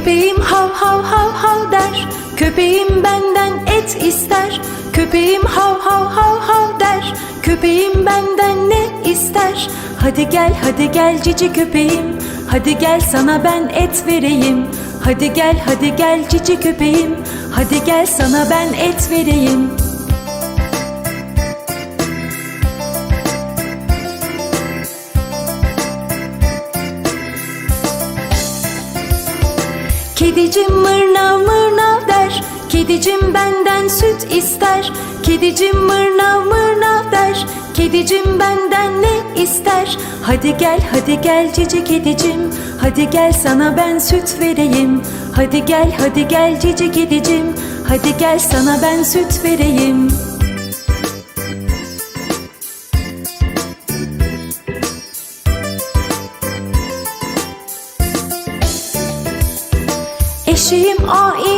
Köpeğim hav hav hav hav der. Köpeğim benden et ister. Köpeğim hav hav hav hav der. Köpeğim benden ne ister? Hadi gel hadi gel cici köpeğim. Hadi gel sana ben et vereyim. Hadi gel hadi gel cici köpeğim. Hadi gel sana ben et vereyim. Kedicim mırnav mırnav der Kedicim benden süt ister. Kedicim mırnav mırnav der Kedicim benden ne ister? Hadi gel hadi gel cici kedicim Hadi gel sana ben süt vereyim. Hadi gel hadi gel cici kedicim Hadi gel sana ben süt vereyim Eşeğim ai